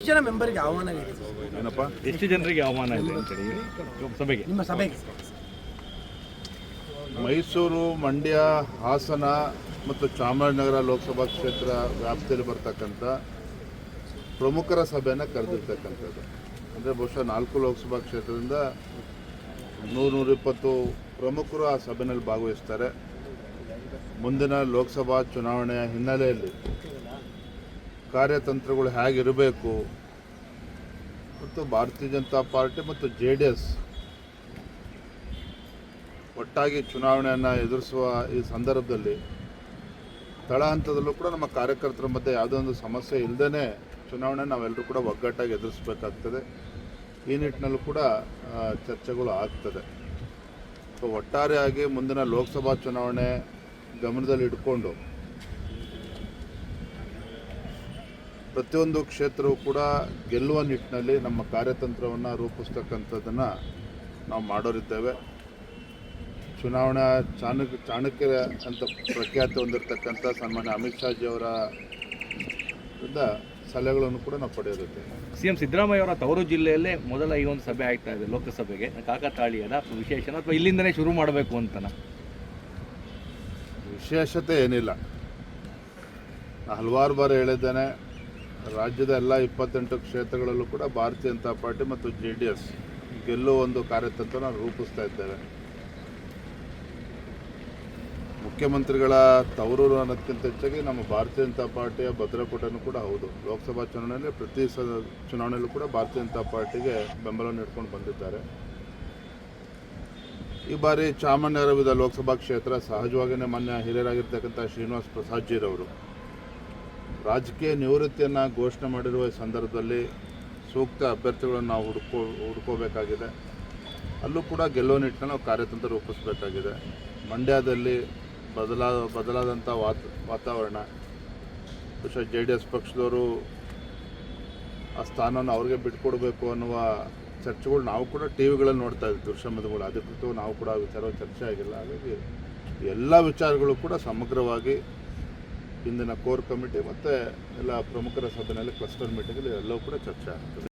ಎಷ್ಟು ಜನ ಮೆಂಬರ್ಗೆ ಆಹ್ವಾನ ಇದೆ. ಏನಪ್ಪ? ಎಷ್ಟು ಜನರಿಗೆ ಆಹ್ವಾನ ಇದೆ ಅಂತೇಳಿ ಲೋಕಸಭೆಗೆ. ನಿಮ್ಮ ಸಭೆಗೆ. ಮೈಸೂರು ಮಂಡ್ಯ ಹಾಸನ ಮತ್ತು ಚಾಮರಾಜನಗರ ಲೋಕಸಭಾ ಕ್ಷೇತ್ರ ವ್ಯಾಪ್ತಿಯಲ್ಲಿ ಬರ್ತಕ್ಕಂಥ ಪ್ರಮುಖರ ಸಭೆಯನ್ನು ಕರೆದಿರ್ತಕ್ಕಂಥದ್ದು. ಅಂದರೆ ಬಹುಶಃ ನಾಲ್ಕು ಲೋಕಸಭಾ ಕ್ಷೇತ್ರದಿಂದ ನೂರು ನೂರಿಪ್ಪತ್ತು ಪ್ರಮುಖರು ಆ ಸಭೆಯಲ್ಲಿ ಭಾಗವಹಿಸ್ತಾರೆ. ಮುಂದಿನ ಲೋಕಸಭಾ ಚುನಾವಣೆಯ ಹಿನ್ನೆಲೆಯಲ್ಲಿ ಕಾರ್ಯತಂತ್ರಗಳು ಹೇಗಿರಬೇಕು ಮತ್ತು ಭಾರತೀಯ ಜನತಾ ಪಾರ್ಟಿ ಮತ್ತು ಜೆ ಡಿ ಎಸ್ ಒಟ್ಟಾಗಿ ಚುನಾವಣೆಯನ್ನು ಎದುರಿಸುವ ಈ ಸಂದರ್ಭದಲ್ಲಿ ತಳ ಹಂತದಲ್ಲೂ ಕೂಡ ನಮ್ಮ ಕಾರ್ಯಕರ್ತರ ಮಧ್ಯೆ ಯಾವುದೋ ಒಂದು ಸಮಸ್ಯೆ ಇಲ್ಲದೇ ಚುನಾವಣೆ ನಾವೆಲ್ಲರೂ ಕೂಡ ಒಗ್ಗಟ್ಟಾಗಿ ಎದುರಿಸಬೇಕಾಗ್ತದೆ. ಈ ನಿಟ್ಟಿನಲ್ಲೂ ಕೂಡ ಚರ್ಚೆಗಳು ಆಗ್ತದೆ. ಸೊ, ಒಟ್ಟಾರೆಯಾಗಿ ಮುಂದಿನ ಲೋಕಸಭಾ ಚುನಾವಣೆ ಗಮನದಲ್ಲಿ ಇಟ್ಕೊಂಡು ಪ್ರತಿಯೊಂದು ಕ್ಷೇತ್ರವೂ ಕೂಡ ಗೆಲ್ಲುವ ನಿಟ್ಟಿನಲ್ಲಿ ನಮ್ಮ ಕಾರ್ಯತಂತ್ರವನ್ನು ರೂಪಿಸ್ತಕ್ಕಂಥದ್ದನ್ನು ನಾವು ಮಾಡೋರಿದ್ದೇವೆ. ಚುನಾವಣಾ ಚಾಣಕ್ಯ ಚಾಣಕ್ಯ ಅಂತ ಪ್ರಖ್ಯಾತಿ ಹೊಂದಿರತಕ್ಕಂಥ ಸನ್ಮಾನ್ಯ ಅಮಿತ್ ಶಾಜಿಯವರ ಸಲಹೆಗಳನ್ನು ಕೂಡ ನಾವು ಪಡೆಯೋದಿದ್ದೇವೆ ಸಿಎಂ ಸಿದ್ದರಾಮಯ್ಯ ಅವರ ತವರು ಜಿಲ್ಲೆಯಲ್ಲೇ ಮೊದಲ ಈ ಒಂದು ಸಭೆ ಆಗ್ತಾ ಇದೆ ಲೋಕಸಭೆಗೆ. ಕಾಕತಾಳೀಯದ ವಿಶೇಷ ವಿಶೇಷನ ಅಥವಾ ಇಲ್ಲಿಂದನೇ ಶುರು ಮಾಡಬೇಕು ಅಂತನ? ವಿಶೇಷತೆ ಏನಿಲ್ಲ. ಹಲವಾರು ಬಾರಿ ಹೇಳಿದ್ದೇನೆ. ರಾಜ್ಯದ ಎಲ್ಲ ಇಪ್ಪತ್ತೆಂಟು ಕ್ಷೇತ್ರಗಳಲ್ಲೂ ಕೂಡ ಭಾರತೀಯ ಜನತಾ ಪಾರ್ಟಿ ಮತ್ತು ಜೆ ಡಿ ಎಸ್ ಗೆಲ್ಲುವ ಒಂದು ಕಾರ್ಯತಂತ್ರ ನಾವು ರೂಪಿಸ್ತಾ ಇದ್ದೇವೆ ಮುಖ್ಯಮಂತ್ರಿಗಳ ತವರೂರು ಅನ್ನೋದಕ್ಕಿಂತ ಹೆಚ್ಚಾಗಿ ನಮ್ಮ ಭಾರತೀಯ ಜನತಾ ಪಾರ್ಟಿಯ ಭದ್ರಕೋಟೆನೂ ಕೂಡ ಹೌದು. ಲೋಕಸಭಾ ಚುನಾವಣೆಯಲ್ಲಿ ಪ್ರತಿ ಸ ಚುನಾವಣೆಯಲ್ಲೂ ಕೂಡ ಭಾರತೀಯ ಜನತಾ ಪಾರ್ಟಿಗೆ ಬೆಂಬಲವನ್ನು ಇಟ್ಕೊಂಡು ಬಂದಿದ್ದಾರೆ. ಈ ಬಾರಿ ವಿಧ ಲೋಕಸಭಾ ಕ್ಷೇತ್ರ ಸಹಜವಾಗಿಯೇ ಮಾನ್ಯ ಹಿರಿಯರಾಗಿರ್ತಕ್ಕಂಥ ಶ್ರೀನಿವಾಸ್ ಪ್ರಸಾದ್ಜಿರವರು ರಾಜಕೀಯ ನಿವೃತ್ತಿಯನ್ನು ಘೋಷಣೆ ಮಾಡಿರುವ ಸಂದರ್ಭದಲ್ಲಿ ಸೂಕ್ತ ಅಭ್ಯರ್ಥಿಗಳನ್ನು ನಾವು ಹುಡುಕೋ, ಹುಡ್ಕೋಬೇಕಾಗಿದೆ. ಅಲ್ಲೂ ಕೂಡ ಗೆಲ್ಲುವ ನಿಟ್ಟಿನ ಕಾರ್ಯತಂತ್ರ ರೂಪಿಸಬೇಕಾಗಿದೆ. ಮಂಡ್ಯದಲ್ಲಿ ಬದಲಾ ಬದಲಾದಂಥ ವಾತ್, ವಾತಾವರಣ. ಬಹುಶಃ ಜೆ ಡಿ ಎಸ್ ಪಕ್ಷದವರು ಆ ಸ್ಥಾನವನ್ನು ಅವ್ರಿಗೆ ಬಿಟ್ಕೊಡ್ಬೇಕು ಅನ್ನುವ ಚರ್ಚೆಗಳು ನಾವು ಕೂಡ ಟಿ ವಿಗಳಲ್ಲಿ ನೋಡ್ತಾ ಇದ್ವಿ. ದುರ್ಶಮದಗಳು ಅದಕ್ಕೂ ನಾವು ಕೂಡ ಆ ವಿಚಾರ ಚರ್ಚೆ ಆಗಿಲ್ಲ. ಹಾಗಾಗಿ ಎಲ್ಲ ವಿಚಾರಗಳು ಕೂಡ ಸಮಗ್ರವಾಗಿ ಇಂದಿನ ಕೋರ್ ಕಮಿಟಿ ಮತ್ತು ಎಲ್ಲ ಪ್ರಮುಖರ ಸಭೆಯಲ್ಲಿ ಕ್ಲಸ್ಟರ್ ಮೀಟಿಂಗಲ್ಲಿ ಎಲ್ಲವೂ ಕೂಡ ಚರ್ಚೆ ಆಗ್ತದೆ